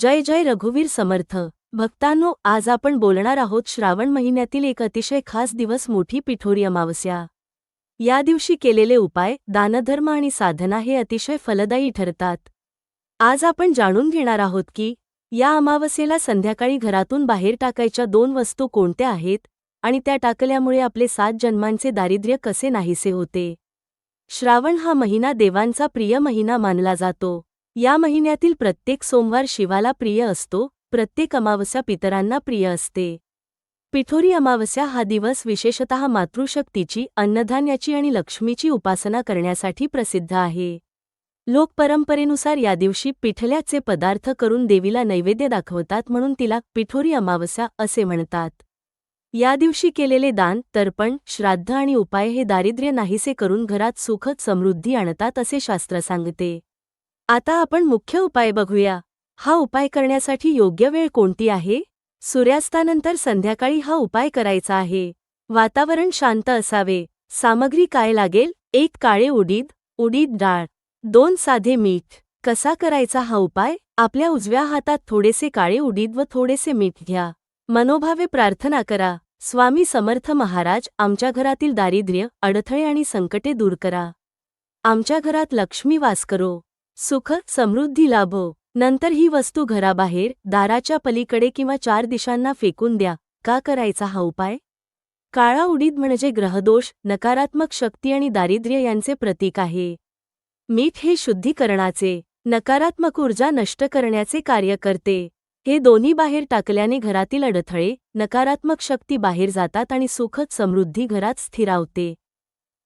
जय जय रघुवीर समर्थ. भक्तांनो आज आपण बोलणार आहोत श्रावण महिन्यातील एक अतिशय खास दिवस मोठी पिठोरी अमावस्या. या दिवशी केलेले उपाय दानधर्म आणि साधना हे अतिशय फलदायी ठरतात. आज आपण जाणून घेणार आहोत की या अमावस्येला संध्याकाळी घरातून बाहेर टाकायच्या दोन वस्तू कोणत्या आहेत आणि त्या टाकल्यामुळे आपले सात जन्मांचे दारिद्र्य कसे नाहीसे होते. श्रावण हा महिना देवांचा प्रिय महिना मानला जातो. या महिन्यातील प्रत्येक सोमवार शिवाला प्रिय असतो प्रत्येक अमावस्या पितरांना प्रिय असते. पिठोरी अमावस्या हा दिवस विशेषतः मातृशक्तीची अन्नधान्याची आणि लक्ष्मीची उपासना करण्यासाठी प्रसिद्ध आहे. लोक परंपरेनुसार या दिवशी पिठल्याचे पदार्थ करून देवीला नैवेद्य दाखवतात म्हणून तिला पिठोरी अमावस्या असे म्हणतात. या दिवशी केलेले दान तर्पण श्राद्ध आणि उपाय हे दारिद्र्य नाहीसे करून घरात सुखद समृद्धी आणतात असे शास्त्र सांगते. आता आपण मुख्य उपाय बघूया. हा उपाय करण्यासाठी योग्य वेळ कोणती आहे? सूर्यास्तानंतर संध्याकाळी हा उपाय करायचा आहे. वातावरण शांत असावे. सामग्री काय लागेल? एक काळे उडीद उडीद डाळ दोन साधे मीठ. कसा करायचा हा उपाय? आपल्या उजव्या हातात थोडेसे काळे उडीद व थोडेसे मीठ घ्या. मनोभावे प्रार्थना करा. स्वामी समर्थ महाराज आमच्या घरातील दारिद्र्य अडथळे आणि संकटे दूर करा. आमच्या घरात लक्ष्मी वास करो. सुख समृद्धी लाभो. नंतर ही वस्तू घराबाहेर दाराच्या पलीकडे किंवा चार दिशांना फेकून द्या. का करायचा हा उपाय? काळा उडीद म्हणजे ग्रहदोष नकारात्मक शक्ती आणि दारिद्र्य यांचे प्रतीक आहे. मीठ हे शुद्धीकरणाचे नकारात्मक ऊर्जा नष्ट करण्याचे कार्य करते. हे दोन्ही बाहेर टाकल्याने घरातील अडथळे नकारात्मक शक्ती बाहेर जातात आणि सुखद समृद्धी घरात स्थिरावते.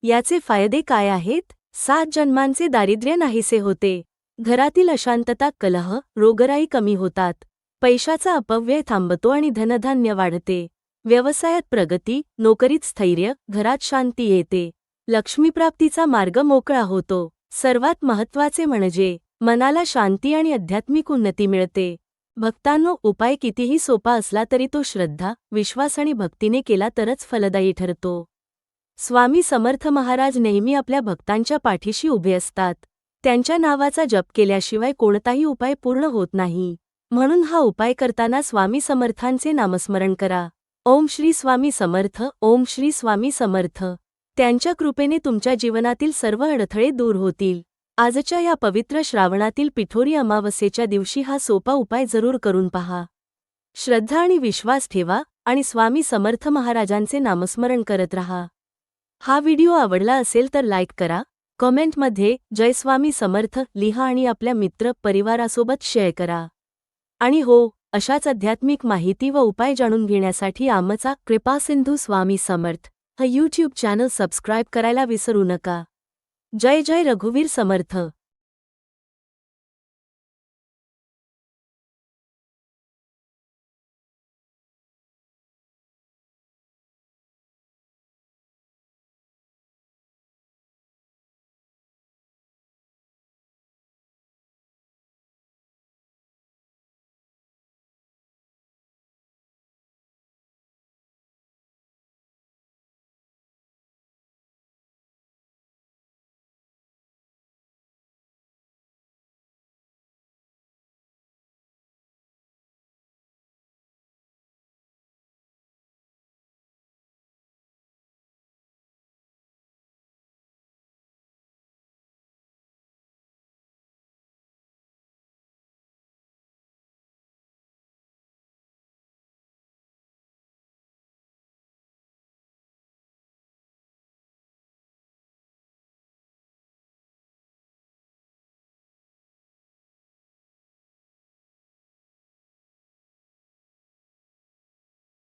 याचे फायदे काय आहेत? सात जन्मांचे दारिद्र्य नाहीसे होते. घरातील अशांतता कलह रोगराई कमी होतात. पैशाचा अपव्यय थांबतो आणि धनधान्य वाढते. व्यवसायात प्रगती नोकरीत स्थैर्य घरात शांती येते. लक्ष्मीप्राप्तीचा मार्ग मोकळा होतो. सर्वात महत्त्वाचे म्हणजे मनाला शांती आणि आध्यात्मिक उन्नती मिळते. भक्तांनो उपाय कितीही सोपा असला तरी तो श्रद्धा विश्वास आणि भक्तीने केला तरच फलदायी ठरतो. स्वामी समर्थ महाराज नेहमी आपल्या भक्तांच्या पाठीशी उभे असतात. त्यांच्या नावाचा जप केल्याशिवाय कोणताही उपाय पूर्ण होत नाही. म्हणून हा उपाय करताना स्वामी समर्थांचे नामस्मरण करा. ओम श्री स्वामी समर्थ ओम श्री स्वामी समर्थ. त्यांच्या कृपेने तुमच्या जीवनातील सर्व अडथळे दूर होतील. आजच्या या पवित्र श्रावणातील पिठोरी अमावस्येच्या दिवशी हा सोपा उपाय जरूर करून पहा. श्रद्धा आणि विश्वास ठेवा आणि स्वामी समर्थ महाराजांचे नामस्मरण करत रहा. हा व्हिडिओ आवडला असेल तर लाईक करा कॉमेंटमध्ये जयस्वामी समर्थ लिहा आणि आपल्या मित्र परिवारासोबत शेअर करा. आणि हो अशाच आध्यात्मिक माहिती व उपाय जाणून घेण्यासाठी आमचा कृपासिंधू स्वामी समर्थ हा यूट्यूब चॅनल सबस्क्राईब करायला विसरू नका. जय जय रघुवीर समर्थ.